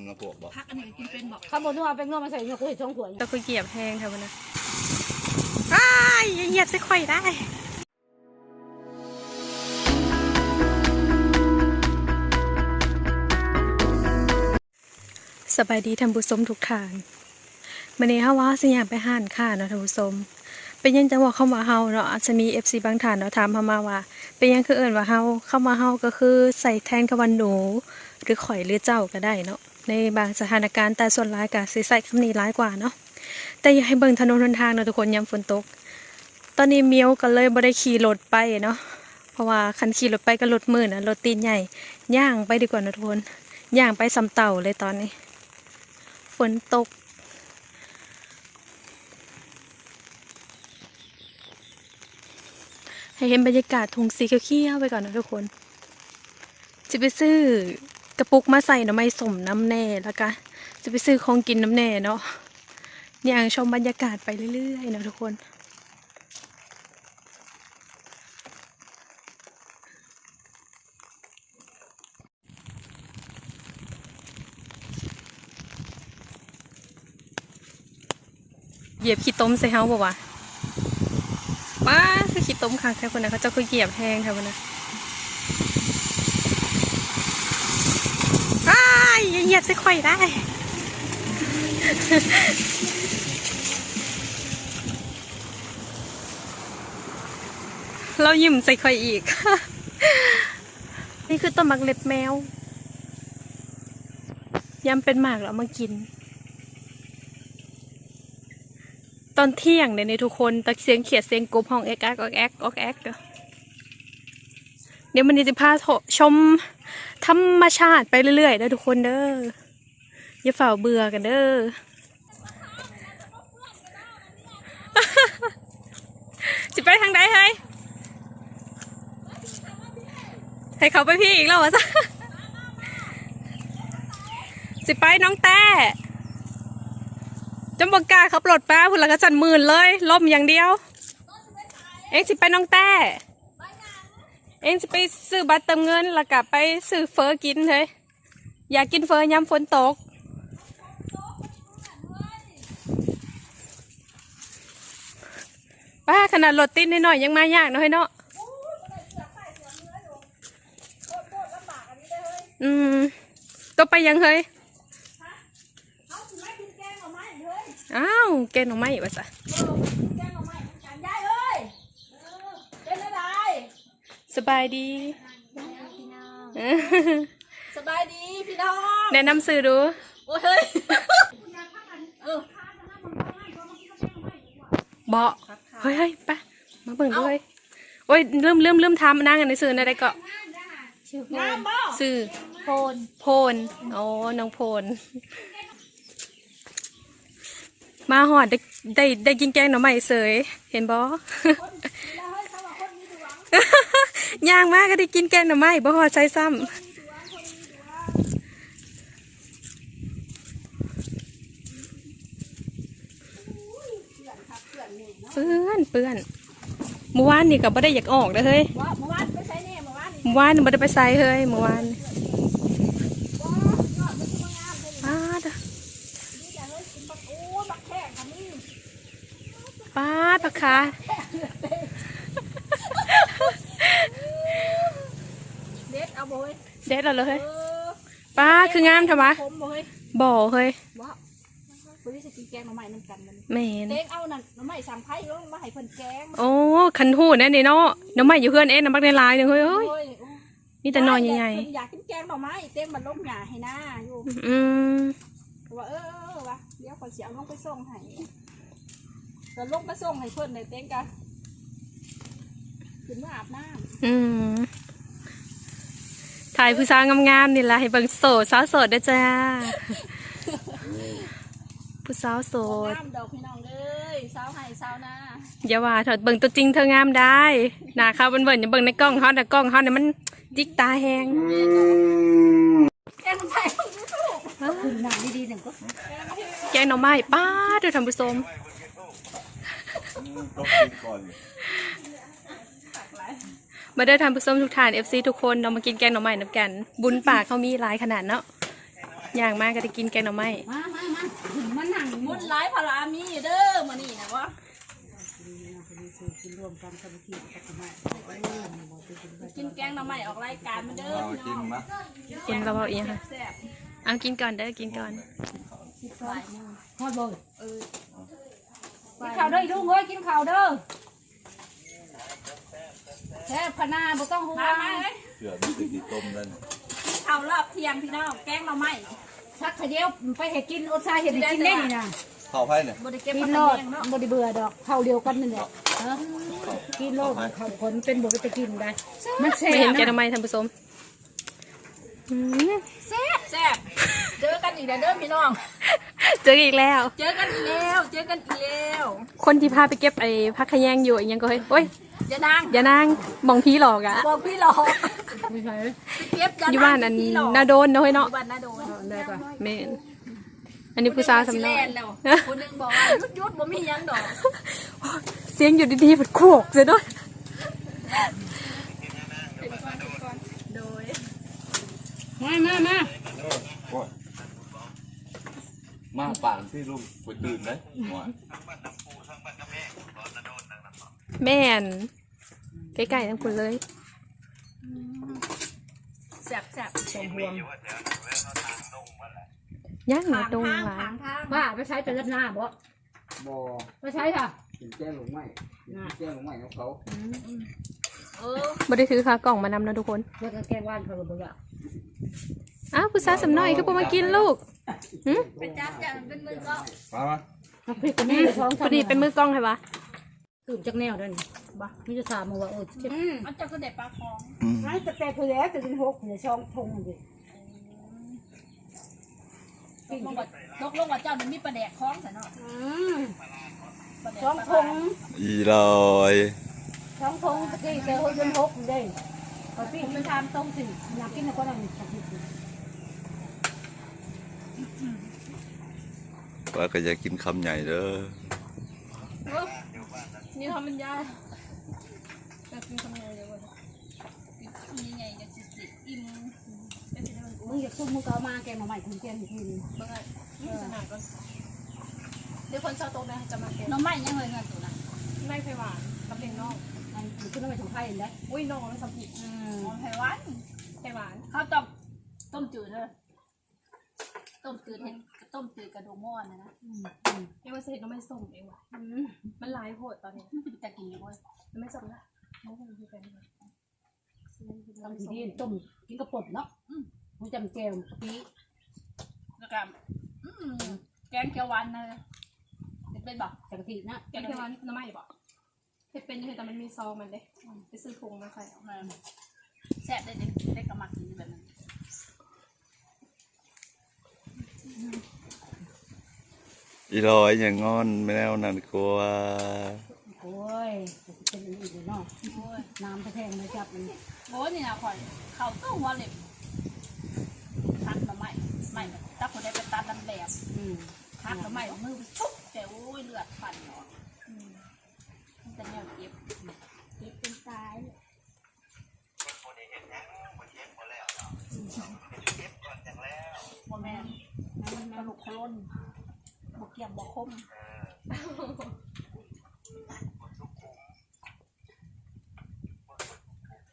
ำนะพวกบอกพักอันนี้กินเป็นบอกข้าวบนนัวเป็นนัวมาใส่เนี่ยกูเห็นช่องขวดตะกุยเหยียบแห้งค่ะวันนะอ้ายอย่าเหยียบสิข่อยได้สบายดีท่านผู้ชมทุกทางมื่อนี้เฮาว่าสิอยากไปห้านค่าเนาะท่านผู้ชมเป็นยังจังว่าเข้ามาเฮาเนาะอาจจะมี FC บางท่านเนาะถามเฮามาว่า เป็นยังคือเอิ้นว่าเฮาเข้ามาเฮาก็คือใส่แทนกับวันหนู หรือข่อยหรือเจ้าก็ได้เนาะ ในบางสถานการณ์แต่ส่วนร้ายก็สิใส่คำนี้ร้ายกว่าเนาะแต่อย่าให้เบิ่งถนนหนทางเนาะทุกคนยามฝนตก ตอนนี้เมียวก็เลยบ่ได้ขี่รถไปเนาะเพราะว่าคันขี่รถไปก็รถมืดนะรถตีนใหญ่ย่างไปดีกว่านะทุกคนย่างไปสำเต่าเลยตอนนี้ ฝนตกให้เห็นบรรยากาศทงสีเขียวๆไปก่อนนะทุกคน จะไปซื้อ กระปุกมาใส่หน่อไม้สมน้ำแน่แล้วก็จะไปซื้อของกินน้ำแน่เนาะอย่างชมบรรยากาศไปเรื่อยๆนะทุกคนเหยียบขี้ต้มใส่เฮาบ่วะป้าคือขี้ต้มค่ะแค่คนนะเขาจะคือเหยียบแห้งค่ะคนนะอ้ายอย่า เหยียบใส่ข่อยได้เรายิ้มใส่ข่อยอีก นี่คือต้นหมักเล็บแมวยำเป็นหมากแล้วมากิน ตอนเที่ยงเนี่ยในทุกคนตะเสียงเขียดเสียงกบห้องเอ็กแอกออกแอกออกแอก เดี๋ยวมันจะพาชมธรรมชาติไปเรื่อยๆเด้อทุกคนเด้ออย่าฝ่าเบื่อกันเด้อสิไปทางใดเฮ้ยให้เขาไปพี่อีกแล้ววะซะสิไปน้องแต่จำบกกาขับรถแป้พุ่นละก็จันหมื่นเลยล่มอย่างเดียว เอ็งสิไปน้องแต่ เอ็งสิไปซื้อบัตรเติมเงินแล้วก็ไปซื้อเฟอกินเฮ้ยอยากกินเฟอยามฝนตก ป้าขนาดรถติดนิดหน่อยยังมายากเนาะเฮ้ยเนาะอืมตัวไปยังเฮ้ยอ้าวแกงหน่อไม้วะสะ แกงหน่อไม้กันยายเอ้ยเออเป็นอะไร สบายดีสบายดีพี่น้องแนะนำซื้อดูโอ้ยเฮ้ยเออเบาะเฮ้ยเฮ้ยไปมาเบิ่งด้วยโอ้ยเริ่มเริ่มเริ่มทำนั่งกันในซื้ออะไรก็ชื่อโพงามนบ่ซื้อโพนโพนอ๋อน้องโพนมาหอดได้ได้ได้กินแกงหน่อไม้เสยเห็นบ่ ย่างมากก็ได้กินแกงหน่อไม้บ่หอดใช้ซ้ำเปื้อนเปื้อนเมื่อวานนี่ก็บ่ได้อยากออกเลยเฮ้ยว่าเมื่อวานไปใช้เนี่ยเมื่อวานนี่เมื่อวานนี่บ่ได้ไปใส่เฮ้ยเมื่อวานป้าดอะนี่แหละเฮ้ยกินบักโอ้บักแข้งค่ะนี่ป้าดปะคะ เด็ดเอาบ่เฮ้ย เด็ด แล้วเลยเอเฮ้ยอป้าดคืองามทำไมผมบ่เฮ้ยบ่เฮ้ยว่าวันนี้จะกินแกงหน่อไม้น้ำกันมันแม่นเต้งเอานั่นหน่อไม้สามไผ่ลงมาให้เพิ่นแกงโอ้คันหูแน่นี่เนาะน้ำใหม่อยู่เพื่อนเอ็นน้ำบักในลายหนึ่งเฮ้ยเฮ้ยโอ้ยมีแต่นอนใหญ่เพิ่อยากกินแกงหน่อไม้เต้งมันลงหญ้าให้หน้าอยู่ๆอืมว่าเออเออเออวะเดี๋ยวขอเสียลงไปส่งให้ก็ลงไปส่งให้เพิ่นเลยเต้งกันขึ้นมาอาบน้อืม ถ่ายผู้สาวงามๆนี่ละให้เบิ่งโสดสาวโสดเด้อจ้า ผู้สาวโสำดน้ำดอกพี่น้องเอ้ยสาวให้สาวนาอย่าว่าเถอะเบิ่งตัวจริงเธองามได้หน้าขาวเบิ่นๆอย่าเบิ่งในกล้องเขาแต่กล้องเขาเนี่ยมันจิกตาแหงแกงไทยของลูกคุณหนังดีๆหนึ่งก็แกงหน่อไม้ป้าดดูทำผู้ชมต้องกินก่อน มาได้อทำผู้ชมทุกท่าน FC ทุกคนเรามากินแกงหน่อไม้น้ำกัน บุญปากเขามีหลายขนาดเนาะย่างมากก็ได้กินแกงหน่อไม้มามามามันนั่งมุนหลายพารามีเด้อมื้อนี้นะวะกินรวมกันกับกินกับมากินแกงหน่อไม้ออกรายการมาเด้อเอาพี่กิน้นองมากินเราเอาเองค่ะแซ่บเอากินก่อนเด้อกินก่อนหลายมื้อฮอดบ่เออกินข้าวเด้อลุงเอ้ยกินข้าวเด้อ แซ่บขนาดบ่ต้องห่วมางมาเอ้ยเสือมันติดติดต้มแล้วนี่ข้าวรอบเที่ยงพี่น้องแกงหน่อไม้สักขะเดียวไปเฮ็ดกินอดซาเฮ็ดให้กินได้นี่นะข้าวไผ่เนี่ยบ่ได้เก็บกิผันกโลกระดเทียมเนาะบ่ได้เบื่อดอกข้าวเดียวกันนั่นแหละเออกินโลดข้าวผลเป็นบ่ไปกินได้ มันแซ่ไม่เห็นบแกงหน่อไม้ท่านผู้ชมอืมแซ่บแซ่บเจอกันอีกแล้วเด้อพี่น้อง เจออีกแล้ว เจอกันอีกแล้ว เจอกันอีกแล้วคนที่พาไปเก็บไอ้พักขะแยงอยู่อีกยังก็เฮ้ยโอ้ย อย่านางอย่านั่งมองพี่หลอกอะบอกพี่หลอกไม่ใช่ไปเก็บอย่าอยู่นางบ้านอันพี่หลอกนาโดนเนาะเฮ้ยอยู่เนาะบ้านนาโดนได้ก่อนแม่นอันนี้ผู้สาวสำน้อยสิแลนแล้วคนหนึงบอกว่าหยุดหยุดบ่มีหยังดอกเสียงอยู่ดีๆมันโขกเสียด้วยโดยมามามาโอ้ยมาป่านที่ลุงไปตื่นเลยหัว แม่นใกล้ๆทั้งคนเลยแซ่บแซ่บสองห่วงย่างหนูทางตรงทางหลายทางทางป้าไปใช้ไปรับหน้าบ่บ่ไปใช้ค่ะกินแจ้งหลงไหมกินแจ้งหลงไหมของเขาเออบ่ได้ถือขากล่องมานำนะทุกคนเพื่อแกงว่านเขาบ่อยากอ้าวผู้สาวสำน้อยก็บ่มากินลูกหึเป็นจ้าจ้าเป็นมือก็มามาน้ำพริกก็มีท้องพอดีเป็นมือกล้องให้ปะ ตื่นจากแนวด้วยนี่บ่มีจะถามมาว่าเออเจ็บมันจะก็เด็ดปลาคองไม่แต่แต่คือแล้วแต่เป็นหกเนี่ยช่องทงดิตกลงว่าตกลงว่าเจ้ามันมีปลาแดกคล้องแต่เนาะอืมปลาแดกช่องทงอีลอยช่องทงตะกี้แต่หกเป็นหกเด้พอพี่มันทำตรงสิอยากกินก็นั่งสักนิดว่าก็จะกินคำใหญ่เด้อ นี่ทำมันยากจะกินทำไงเดี๋ยวก่อนกินคำยังไงจะจิตจิตอิ่มเป็นไปได้ไหมมึงอยากซุ่มมึงก็เอามาแกงมาใหม่คุณแกงอีกทีนึงเบิ่งไงสนานก่อนเดี๋ยวคนชาวโต๊ะนะจะมาเก็บน้องใหม่ยังเลยเงินตัวนะไม่ไผหวานกับเพลงน้องมันขึ้นมาสัมภาษณ์ได้อุ้ยน้องแล้วสัมผัสอืมหอมไผหวานไผหวานข้าวต้มต้มจืดเลยต้มจืดเห็น ต้มจืดกระดูกม้อนนะนะเรียกว่าเศษน้ำไม่ส้มเองว่ะอืมมันหลายโหดตอนนี้มันจะกินอยู่เว้ยมันไม่ส้มละมันคงคือเป็นแบบต้มดีต้มกินกระปดเนาะมึงจำแจวกะปิแล้วก็อืมแกงเขียวหวานนะเป็นบอกจากกะทินะแกงเขียวหวานน้ำไม่บอกเผ็ดเป็นอยู่แต่มันมีซองมันเด้ไปซื้อถุงมาใส่เอามาแซ่บได้เด็กได้กระมักกินแบบนั้น อีลอยอย่างงอนไม่แมวนั่นกลัวโอ้ยเป็นอีกเนาะโอ้ยน้ำแทงเลยจับมันโอ้ยนี่นะข่อยเขาตู้หัวเหล็บทักมาใหม่ใหม่ตักคนได้ไปตัดดันแบบทักมาใหม่มือชุบแต่โอ้ยเลือดฟันเนาะอืมมันจะแนวเจ็บเจ็บเป็นตายโมแมนมันกระลุกขล้น เกี่ยมบกคม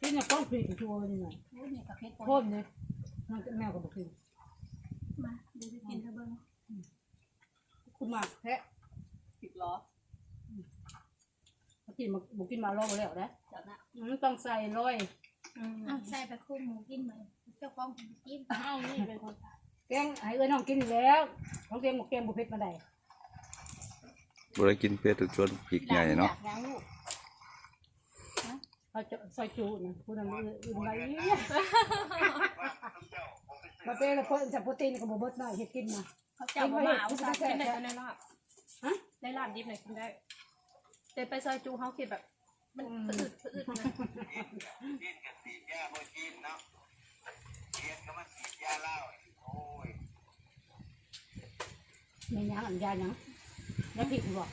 ที่เนี่ยต้องพริกชัวร์นี่หน่อยโอ้ยนี่กระเพชรโคตรเลยนั่นแมวกับบุกพริกมาเดี๋ยวจะกินเธอเบิ้งคุณหมากแท้สิบล้อกินมาบุกินมาล่อมาแล้วนะเดี๋ยวนะต้องใส่ร้อยอ้าวใส่ไปคู่หมูกินไหมเจ้าของกินอ้าวนี่เป็นคนแกงไอ้เอ้ยน้องกินแล้วน้องเตรียมหมกแกงบุเพ็ดมาได้ บ่ได้กินเป็ดชวนปีกใหญ่เนาะอยากยังลูกเขาจะซอยจูนะพูดอะไรอื่นไรมาเป็นแล้วคนจะโปรตีนกับบุเบิดหน่อยเห็ดกินมาเขาเจ้าบ่มาเอาซะกินได้ในลาบฮะในลาบดิบหน่อยกินได้แต่ไปซอยจูเขาคิดแบบ มันอืดอืดนะในยังอันยายัง แล้วผิดบอก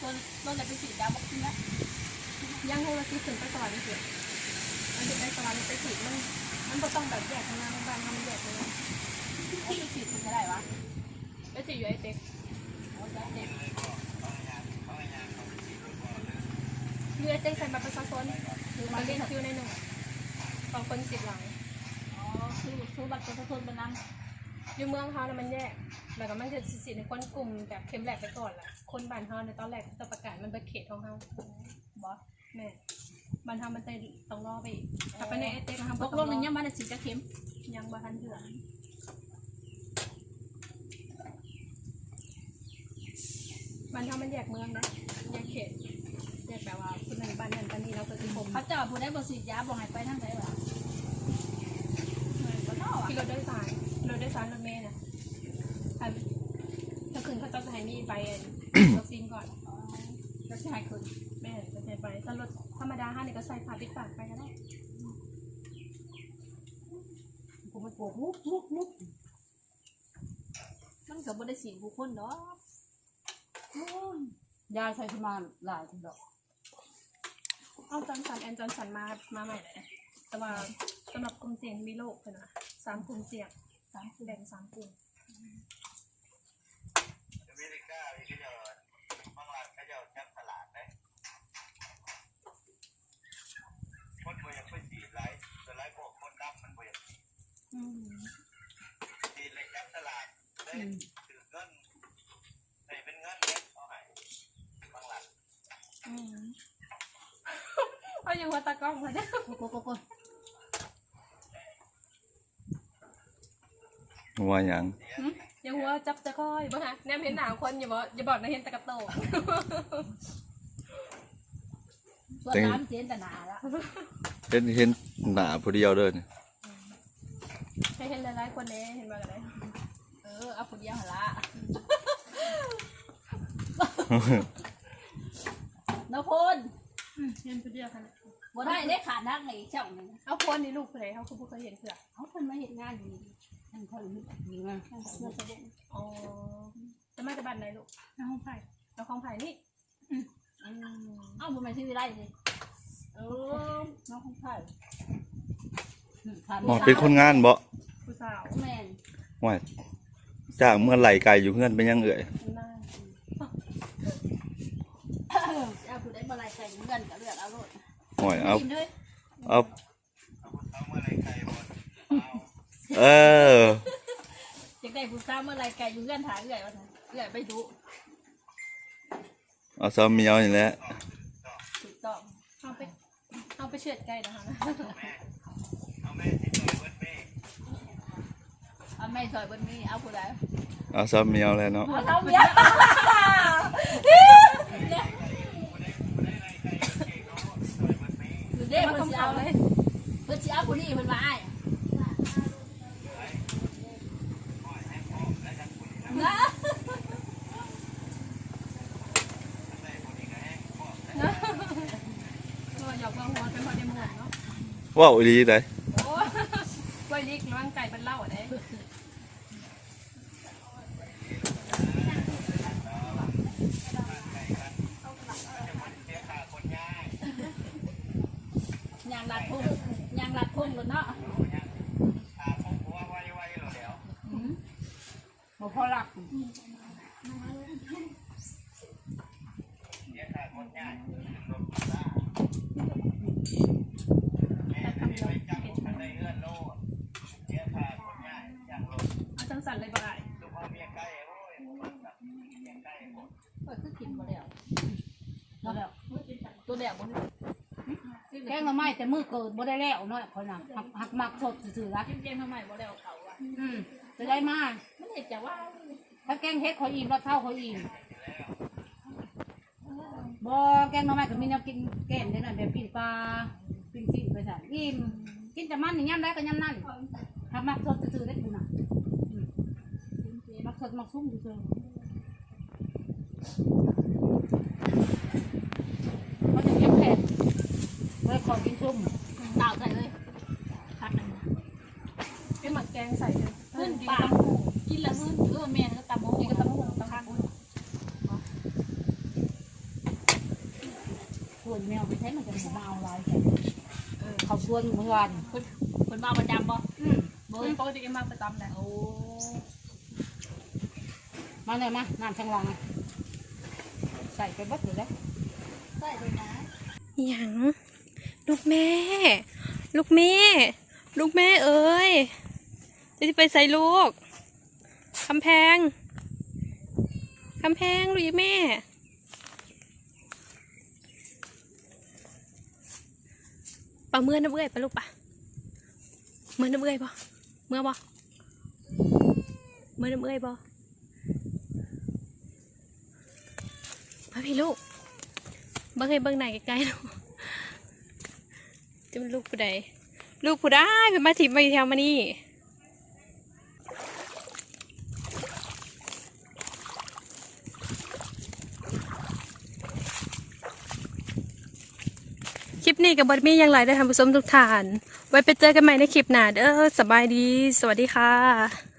ต้นต้นจะไปฉีดยาบอกกินนะย่างโฮลาซิถึงไปสวรรค์เถอะมันถึงไปสวรรค์ไปฉีดมันมันก็ต้องแบบแยกทำงานบ้านทำแยกเลยไอ้ที่ฉีดมันจะได้วะแล้วจะอยู่ไอเต็กโอ้ยได้เด็กอยู่ไอเต็กใส่บัตรประชาชนคือมาเรียนคิวในหนึ่งบางคนสิบหลังอ๋อคือคือบัตรประชาชนเป็นน้ำ อยู่เมืองเขานะมันแยกแล้วก็มันจะสิทธิ์ในคนกลุ่มแบบเข้มแหลกไปก่อนแหละคนบ้านเขาในตอนแรกจะประกาศมันเป็นเขตของเขาบอสแม่บ้านเขามันจะต้องรอไปอีกถ้าไปในไอเต็กนะคะตกลงหนึ่งยังบ้านได้ฉีดจะเข็มยังบ่ทันเถื่อนบ้านเขามันแยกเมืองนะแยกเขตแยกแบบว่าคนนั้นบ้านนั้นบ้านนี้เราก็คือผมพระเจ้าผู้ได้บริสิทธิ์ยาบอกให้ไปทางไหนวะก็นอกขี่รถโดยสาร รถโดยสารรถเมล์นะถ้าถ้าคืนเขาจะให้มีใบวัคซีนก่อนก็ใช่คืนแม่จะใช้ไปถ้ารถธรรมดาห้านี่ก็ใส่ผ้าปิดปากไปก็ได้ผมมันปวดมุกมุกมุกมันกับบริสิทธิ์บุคคลเนาะยายใช้ขึ้นมาหลายทีดอกเอาจอร์นสันแอนจอร์นสันมามาใหม่เลยนะแต่ว่าสำหรับกลุ่มเสี่ยงที่มีโรคเพิ่นนะสามกลุ่มเสี่ยง สามแบ่งสามกลุ่มอเมริกาพี่ก็จะบางร้านเขาจะจับตลาดนะคนบ่อยากไปสีหลายแต่หลายพวกคนดำมันบ่อยากสีอืมสีเลยจับตลาดได้ถือเงินใส่เป็นเงินเนี่ยเอาให้บางร้านอืมเอาอย่างว่าตากล้องมาเนี่ย โกโกโกโก ว่าหยังอย่างว่าจับตะก้อยบ่ฮะแนมเห็นหนาวคนอย่าบอกอย่าบอกนะเห็นตะกะโตกส่วนน้ำเจนแต่หนาละเห็นเห็นหน้าผู้เดียวเด้อนี่ให้เห็นหลายๆคนเนี้เห็นมาอะไรเออเอาคนเดียวหนละนพลเห็นคนเดียวกันบ่ได้ได้ขาดนักไอ้เจ้าหนึ่งเอาคนในลูกคนไหนเขาคือผู้เคยเห็นเผื่อเขาคนมาเห็นงานอยู่นี่ ทั้งคนมีงานทางเมื่อสะดวกอ๋อจะมาจากบ้านไหนลูกทางห้องไผ่เอาของไผ่นี่เอ้าบ่แม่นชื่อไรสิเออน้องห้องไผ่ผ่านอ๋อเป็นคนงานบ่ผู้สาวแม่นว่าจ้างเมื่อไหร่ไก่อยู่เพื่อนเป็นยังเอ่ยน่าเอาผู้ได้บ่ไรใส่เงินก็เลือกเอาโลดห่วยเอากินด้วยเอา เอออยากได้ผู้สาวเมื่อไรไก่อยู่เงื่อนถาเอื่อยว่าซั่นเอื่อยไปดูเอาซ้อมเมียวนี่แหละถูกต้องเอาไปเอาไปเชือดไก่นะคะเอาแม่ซอยบนนี้เอาผู้ใดเอาซ้อมเมียวแล้วเนาะเอาเท่าเมียคือเด้เด็กเพิ่มันนสิเอาเอาเลยเพิ่นสิเอาผู้นี้เพิ่นว่าอ้ายนะ ก็หยอกว่าหัวเป็นพอดีหมดเนาะ ว้าวอีหลีได้โอ้ยไว้ลิกร่างไก่เป็นเหล้าอะเด้ยางลัดพุ่งยางลัดพุ่งกันเนาะบ่พอรัก เอาจังสันเลยบ่ได้ เปิดคือกินบ่แล้วบ่แล้วตัว แล้วบ่แกงหน่อไม้แต่มือเกิดบ่ได้แล้วเนาะคนน่ะหักหักมักสดซื่อๆละกินเกมทำไมบ่แล้วเขาอะอืมจะได้มามันเห็นจะว่าถ้าแกงเฮ็ดเขาอิ่มแล้วเท่าเขาอิ่มบ่แกงหน่อไม้ก็มีแนวกินแกงเด้นั่นแบบปิ้งปลาปิ้งซีไปสั่นอิ่มกินแต่มันนี่ยามใดก็ยามนั้นหักมักสดซื่อๆได้คุณน่ะอืมมักสดมักซุ่มซื่อๆเขาจะเก็บแผ่น ไว้ขอกินซุ่มตาวใส่เลยพักหนึ่งเป็นหมักแกงใส่เลยขึ้นดีปาตากกินละขึ้นเออแม่ก็ตำหงนี่ก็ก็ตำตำหหูงตำหูส่วนแมวไปใช้มันจะมาเอาลายแกเขาชวนเมื่อวานคนมาประจำบ่อืมบ่ปกติก็มาประจำแหละโอ้มาเลยมาน้ำช่างรองนะใส่ไปเบดอยู่แล้วหยัง ลูกแม่ ลูกแม่ ลูกแม่เอ้ยจะไปใส่ลูกคำแพงคำแพงลูกอีแม่ปะเมื่อน้ำเอื้อยปะลูกปะเมื่อน้ำเอื้อยบ่เมื่อบ่เมื่อน้ำเอื้อยบ่มาพี่ลูกเบิ่งให้เบิ่งหน้าใกล้ๆเนาะ จะเป็นลูกผู้ใด ลูกผู้ได้เป็นมาถิบมาแถวมานี่คลิปนี้กับบอดมี่ยังไรได้ทำผู้ชมทุกท่าน ไว้ไปเจอกันใหม่ในคลิปหน้าเด้อสบายดี สวัสดีค่ะ